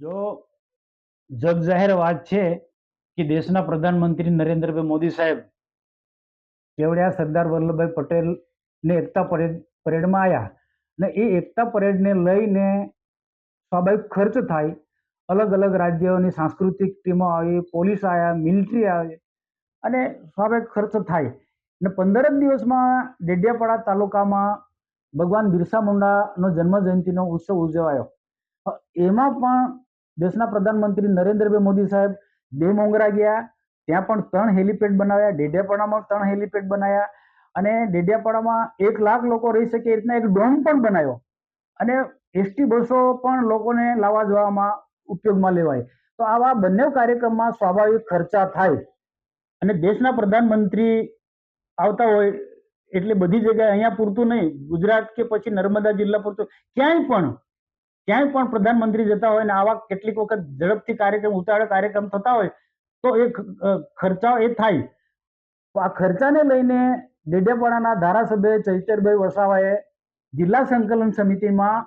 જો જગ જાહેર વાત છે કે દેશના પ્રધાનમંત્રી નરેન્દ્રભાઈ મોદી સાહેબ કેવડિયા સરદાર વલ્લભભાઈ પટેલ ને એકતા પરેડ, પરેડમાં આવ્યા ને એ એકતા પરેડને લઈને સ્વાભાવિક ખર્ચ થાય, અલગ અલગ રાજ્યોની સાંસ્કૃતિક ટીમો આવી, પોલીસ આવ્યા મિલિટરી આવે, અને સ્વાભાવિક ખર્ચ થાય. ને પંદર જ દિવસમાં ડેડિયાપાડા તાલુકામાં ભગવાન બિરસા મુંડાનો જન્મ જયંતિનો ઉત્સવ ઉજવાયો. એમાં પણ દેશના પ્રધાનમંત્રી નરેન્દ્રભાઈ મોદી સાહેબ બે મોંગરા ગયા, ત્યાં પણ ત્રણ હેલિપેડ બનાવ્યા ડેડિયાપાડામાં ત્રણ હેલિપેડ બનાવ્યા અને ડેડિયાપાડામાં એક લાખ લોકો રહી શકે એ રીતના એક ડોમ પણ બનાવ્યો. અને એસટી બસો પણ લોકોને લાવવા જવામાં ઉપયોગમાં લેવાય. તો આવા બંને કાર્યક્રમમાં સ્વાભાવિક ખર્ચા થાય. અને દેશના પ્રધાનમંત્રી આવતા હોય એટલે બધી જગ્યાએ અહીંયા પૂરતું નહીં. ગુજરાત કે પછી નર્મદા જિલ્લા પૂરતું, ક્યાંય પણ ક્યાંય પણ પ્રધાનમંત્રી જતા હોય ને આવા કેટલીક વખત ઝડપથી કાર્યક્રમ, ઉતાવળ કાર્યક્રમ થતા હોય, તો એ ખ- ખર્ચાઓ એ થાય. આ ખર્ચાને લઈને ડેડિયાપાડાના ધારાસભ્ય ચૈતરભાઈ વસાવાએ જિલ્લા સંકલન સમિતિમાં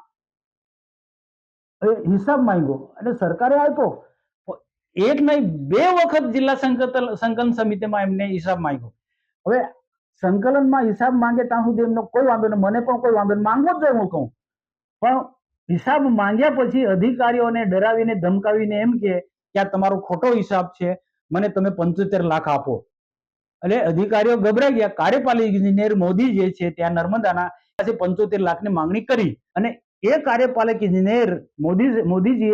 હિસાબ માંગ્યો અને સરકારે આપ્યો. એક નહીં, બે વખત જિલ્લા સંકલન સમિતિમાં એમને હિસાબ માંગ્યો. હવે સંકલનમાં હિસાબ માંગે ત્યાં સુધી એમનો કોઈ વાંધો નહીં, મને પણ કોઈ વાંધો નહીં, માંગવો જ જોઈએ હું કહું. પણ હિસાબ માંગ્યા પછી અધિકારીઓને ડરાવીને, ધમકાવીને એમ કે આ તમારો ખોટો હિસાબ છે, મને તમે પંચોતેર લાખ આપો. એટલે અધિકારીઓ ગભરાઈ ગયા. કાર્યપાલક ઇજનેર મોદી જે છે, ત્યાં નર્મદાના પાસે પંચોતેર લાખની માંગણી કરી અને એ કાર્યપાલક ઇજનેર મોદી મોદીજી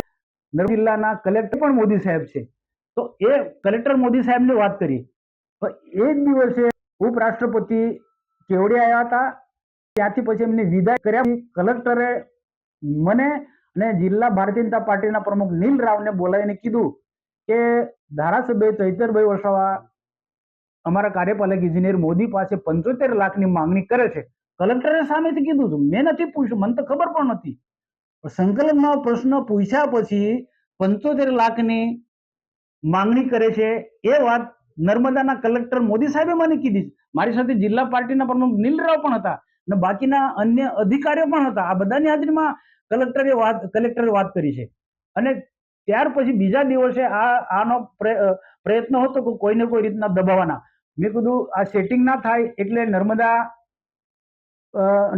નર્મદા જિલ્લાના કલેક્ટર પણ મોદી સાહેબ છે. તો એ કલેક્ટર મોદી સાહેબની વાત કરી. એ જ દિવસે ઉપરાષ્ટ્રપતિ કેવડિયા આવ્યા હતા. ત્યાંથી પછી એમને વિદાય કર્યા. કલેક્ટરે મને અને જિલ્લા ભારતીય જનતા પાર્ટીના પ્રમુખ નીલ રાવને બોલાવીને કીધું કે ધારાસભ્ય ચૈતરભાઈ વસાવા અમારા કાર્યપાલક ઇજનેર મોદી પાસે પંચોતેર લાખની માંગણી કરે છે. કલેક્ટરે સામેથી કીધું છું. મેં નથી પૂછ્યું. મને તો ખબર પણ નથી. સંકલનનો પ્રશ્ન પૂછ્યા પછી પંચોતેર લાખની માંગણી કરે છે એ વાત નર્મદાના કલેક્ટર મોદી સાહેબે મને કીધી મારી સાથે જિલ્લા પાર્ટીના પ્રમુખ નીલ રાવ પણ હતા. અને બાકીના અન્ય અધિકારીઓ પણ હતા. આ બધાની હાજરીમાં કલેક્ટરે વાત કલેક્ટરે વાત કરી છે. અને ત્યાર પછી બીજા દિવસે આ, આનો પ્રયત્ન હતો કે કોઈને કોઈ રીતના દબાવવાના. મેં કીધું, આ સેટિંગ ના થાય એટલે નર્મદા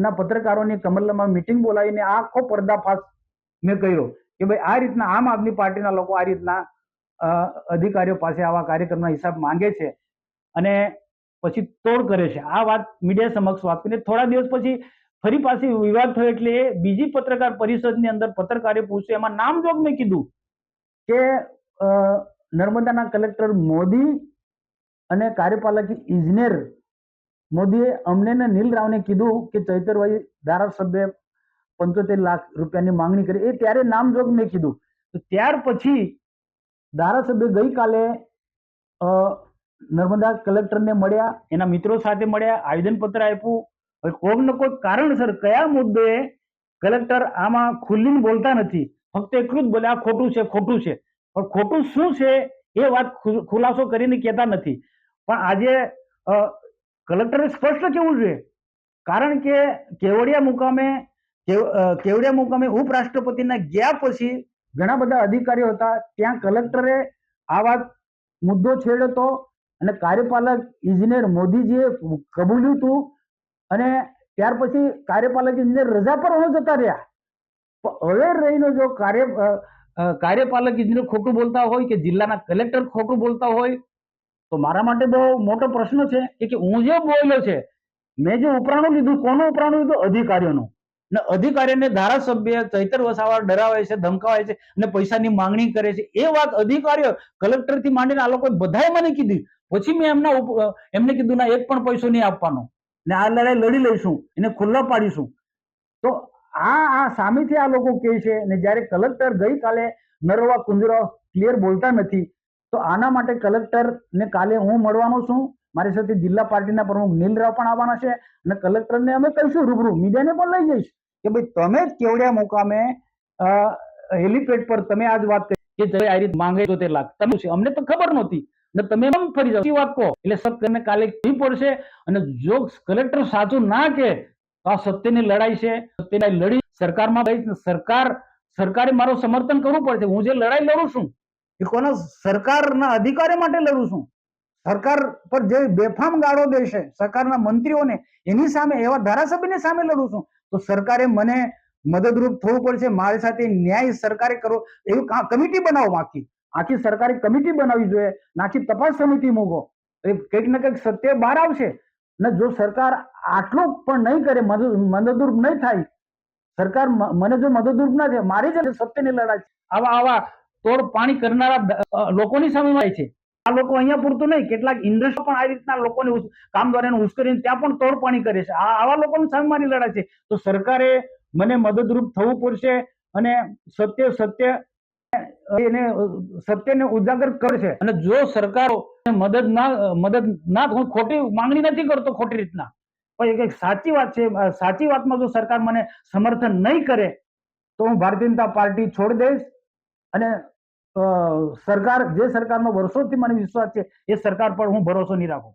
ના પત્રકારોની કમલમાં મિટિંગ બોલાવીને આખો પર્દાફાશ મેં કર્યો કે ભાઈ આ રીતના આમ આદમી પાર્ટીના લોકો આ રીતના અધિકારીઓ પાસે આવા કાર્યક્રમના હિસાબ માંગે છે. અને પછી તોડ કરે છે. આ વાત મીડિયા સમક્ષ વાત કરીને થોડા દિવસ પછી ફરી પાછી વિવાદ થયો એટલે બીજી પત્રકાર પરિષદની અંદર પત્રકારે પૂછ્યું. એમાં નામજોગ મેં કીધું કે નર્મદાના કલેક્ટર મોદી અને કાર્યપાલક ઇજનેર મોદીએ અમને ને નીલ રાવને કીધું કે ચૈતરભાઈ ધારાસભ્ય પંચોતેર લાખ રૂપિયાની માંગણી કરી. એ ત્યારે નામજોગ મેં કીધું. તો ત્યાર પછી ધારાસભ્ય ગઈકાલે નર્મદા કલેક્ટરને મળ્યા, એના મિત્રો સાથે મળ્યા, આવેદનપત્ર આપ્યું. હવે કોઈક ને કોઈક કારણસર કયા મુદ્દે કલેક્ટર આમાં ખુલ્લીને બોલતા નથી? ફક્ત એટલું જ બોલે, આ ખોટું છે ખોટું છે. પણ ખોટું શું છે એ વાત ખુલાસો કરીને કહેતા નથી. પણ આજે કલેક્ટરે સ્પષ્ટ કેવું જોઈએ? કારણ કે કેવડિયા મુકામે કેવડિયા મુકામે ઉપરાષ્ટ્રપતિના ગયા પછી ઘણા બધા અધિકારીઓ હતા. ત્યાં કલેક્ટરે આ વાત મુદ્દો છેડ્યો હતો અને કાર્યપાલક ઇજનેર મોદીજીએ કબૂલ્યું હતું અને ત્યાર પછી કાર્યપાલક ઇજનેર રજા પર ન જતા રહ્યા. હવે રહીને જો કાર્ય કાર્યપાલક ઇજનેર ખોટું બોલતા હોય કે જિલ્લાના કલેક્ટર ખોટું બોલતા હોય, તો મારા માટે બહુ મોટો પ્રશ્ન છે કે હું જે બોલ્યો છે, મેં જે ઉપરાણું લીધું, કોનું ઉપરાણું લીધું? અધિકારીઓનું. ને અધિકારીને ધારાસભ્ય ચૈતર વસાવા ડરાવે છે, ધમકાવે છે અને પૈસાની માંગણી કરે છે. એ વાત અધિકારીઓ કલેક્ટરથી માંડીને આ લોકો બધાએ મને કીધી. પછી મેં એમના એમને કીધું, ના, એક પણ પૈસો નહીં આપવાનો. ને આ લડાઈ લડી લઈશું, એને ખુલ્લા પાડીશું. તો આ આ સામેથી આ લોકો કહે છે ને જ્યારે કલેક્ટર ગઈકાલે નરવા કુંજરા ક્લિયર બોલતા નથી, તો આના માટે કલેક્ટર ને કાલે હું મળવાનો છું. મારી સાથે જિલ્લા પાર્ટીના પ્રમુખ નીલરાવ પણ આવવાના છે અને કલેક્ટરને અમે કહીશું રૂબરૂ. મીડિયાને પણ લઈ જઈશ. કે ભાઈ તમે કેવડિયા મુકામે હેલિપેડ પર તમે આજ વાત કરી. કે આ રીતે માંગે તો તે લાખ તમે છે? અમને તો ખબર નહોતી. ને તમે એમ ફરી જાઓ. વાત કહો. એટલે સત્યને કાલે કહેવી પડશે અને જો કલેક્ટર સાચું ના કે તો આ સત્યની લડાઈ છે. સત્યની લડી સરકારમાં ને સરકાર, સરકારે મારું સમર્થન કરવું પડશે. હું જે લડાઈ લડું છું, એ કોના સરકારના અધિકારી માટે લડું છું. સરકાર પર જે બેફામ ગાળો દેશે, સરકારના મંત્રીઓને, એની સામે, એવા ધારાસભ્યની સામે લડું છું. તો સરકારે મને મદદરૂપ થવું પડશે, મારી સાથે ન્યાય સરકારે કરો, એવી કમિટી બનાવો આખી. આખી સરકારે કમિટી બનાવવી જોઈએ નાખી તપાસ સમિતિ મૂકો. એ કંઈક ને કંઈક સત્ય બહાર આવશે. ને જો સરકાર આટલું પણ નહીં કરે, મદદ, મદદરૂપ નહીં થાય, સરકાર મને જો મદદરૂપ ના થાય, મારી જ સત્યની લડાઈ છે. આવા આવા તોડ પાણી કરનારા લોકોની સામે થાય છે. આ લોકો અહીંયા પૂરતું નહીં. કેટલાક ઇન્ડસ્ટ્રી પણ આ રીતના લોકોને કામદારોને કામ ઉશ્કેરીને ત્યાં પણ તોડપાણી કરે છે. આ, આવા લોકોની સામે મારી લડાઈ છે. તો સરકારે મને મદદરૂપ થવું પડશે અને સત્ય સત્ય એને, સત્યને ઉજાગર કરશે અને જો સરકારો મદદ ના મદદ ના ખોટી માંગણી નથી કરતો ખોટી રીતના. પણ એક સાચી વાત છે. સાચી વાતમાં જો સરકાર મને સમર્થન નહીં કરે, તો હું ભારતીય જનતા પાર્ટી છોડી દઈશ અને સરકાર જે સરકારનો વર્ષોથી મને વિશ્વાસ છે એ સરકાર પર હું ભરોસો નહીં રાખું.